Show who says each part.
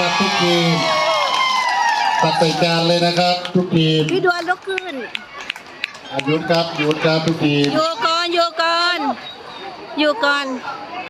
Speaker 1: นะทุกทีมตัดใส่จานเลยนะครับ ทุกทีม
Speaker 2: พี่ดวนลุกขึ้น
Speaker 1: อหยุดครับหยุดครับทุกทีม
Speaker 2: อยู่ก่อนอยู่ก่อนอยู่ก่อน